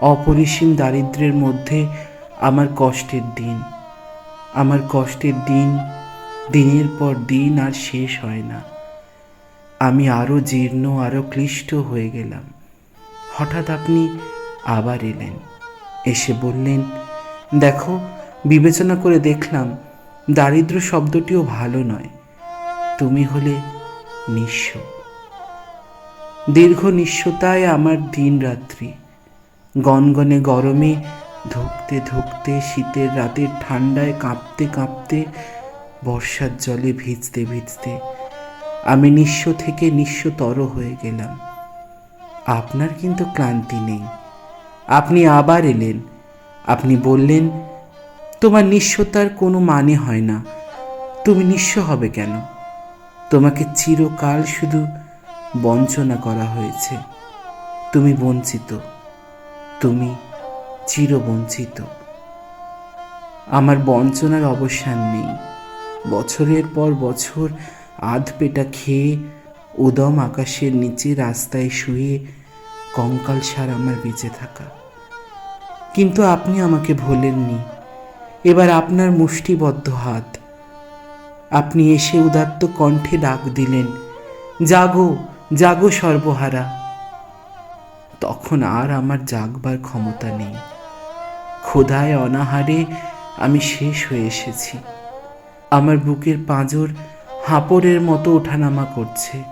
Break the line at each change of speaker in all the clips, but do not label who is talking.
অপরিসীম দারিদ্র্যের মধ্যে আমার কষ্টের দিন। আমার কষ্টের দিন, দিনের পর দিন আর শেষ হয় না। আমি আরও জীর্ণ আরও ক্লিষ্ট হয়ে গেলাম। হঠাৎ আপনি আবার এলেন। এসে বললেন, দেখো, বিবেচনা করে দেখলাম, দারিদ্র শব্দটিও ভালো নয়। তুমি হলে নিঃস্ব। দীর্ঘ নিঃস্বতায় আমার দিন রাত্রি গনগনে গরমে ধুকতে ধুকতে শীতের রাতের ঠান্ডায় কাঁপতে কাঁপতে বর্ষার জলে ভিজতে ভিজতে আমি নিঃস্ব থেকে নিঃস্বতর হয়ে গেলাম। আপনার কিন্তু ক্লান্তি নেই। আপনি আবার এলেন। আপনি বললেন, তোমার নিঃস্বতার কোনো মানে হয় না। তুমি নিঃস্ব হবে কেন? তোমাকে চিরকাল শুধু বঞ্চনা করা হয়েছে। তুমি বঞ্চিত। তুমি চিরবঞ্চিত। আমার বঞ্চনার অবসান নেই। বছরের পর বছর আধ পেটা খেয়ে উদম আকাশের নিচে রাস্তায় শুয়ে কঙ্কাল সার আমার বেঁচে থাকা। কিন্তু আপনি আমাকে ভোলেননি। এবার আপনার মুষ্টিবদ্ধ হাত। আপনি এসে উদাত্ত কণ্ঠে ডাক দিলেন, জাগো জাগো সর্বহারা। তখন আর আমার জাগবার ক্ষমতা নেই। ক্ষুধায় অনাহারে আমি শেষ হয়ে এসেছি। আমার বুকের পাঁজর হাঁপড়ের মতো ওঠানামা করছে।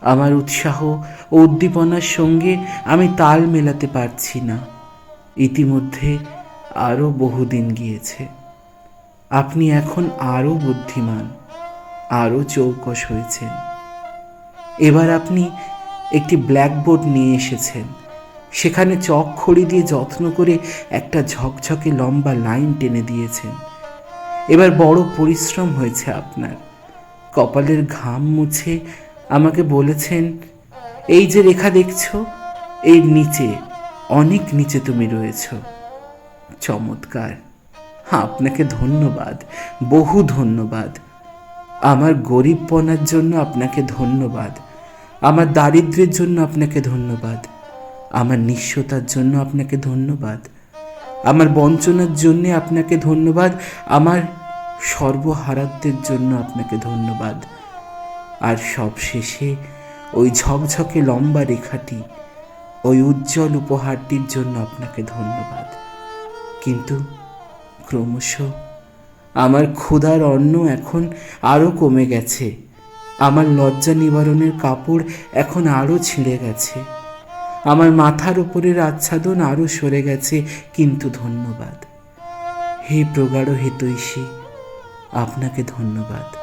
আমার উৎসাহ ও উদ্দীপনার সঙ্গে আমি তাল মেলাতে পারছি না। ইতিমধ্যে আরও বহুদিন গিয়েছে। আপনি এখন আরও বুদ্ধিমান আরও চৌকস হয়েছেন। এবার আপনি একটি ব্ল্যাকবোর্ড নিয়ে এসেছেন সেখানে চক খড়ি দিয়ে যত্ন করে একটা ঝকঝকে লম্বা লাইন টেনে দিয়েছেন। এবার বড় পরিশ্রম হয়েছে আপনার। কপালের ঘাম মুছে আমাকে বলেছেন, এই যে রেখা দেখছ, এর নিচে, অনেক নিচে তুমি রয়েছো। চমৎকার। আপনাকে ধন্যবাদ, বহু ধন্যবাদ। আমার গরিবপনার জন্য আপনাকে ধন্যবাদ। আমার দারিদ্র্যের জন্য আপনাকে ধন্যবাদ। আমার নিঃস্বতার জন্য আপনাকে ধন্যবাদ। আমার বঞ্চনার জন্যে আপনাকে ধন্যবাদ। আমার সর্বহারাত্মের জন্য আপনাকে ধন্যবাদ। আর সব শেষে ওই ঝকঝকে লম্বা রেখাটি, ওই উজ্জ্বল উপহারটির জন্য আপনাকে ধন্যবাদ। কিন্তু ক্রমশ আমার ক্ষুধার অন্ন এখন আরও কমে গেছে। আমার লজ্জা নিবারণের কাপড় এখন আরও ছিঁড়ে গেছে। আমার মাথার উপরের আচ্ছাদন আরও সরে গেছে, কিন্তু ধন্যবাদ। হে প্রগাঢ় হিতৈষী, আপনাকে ধন্যবাদ।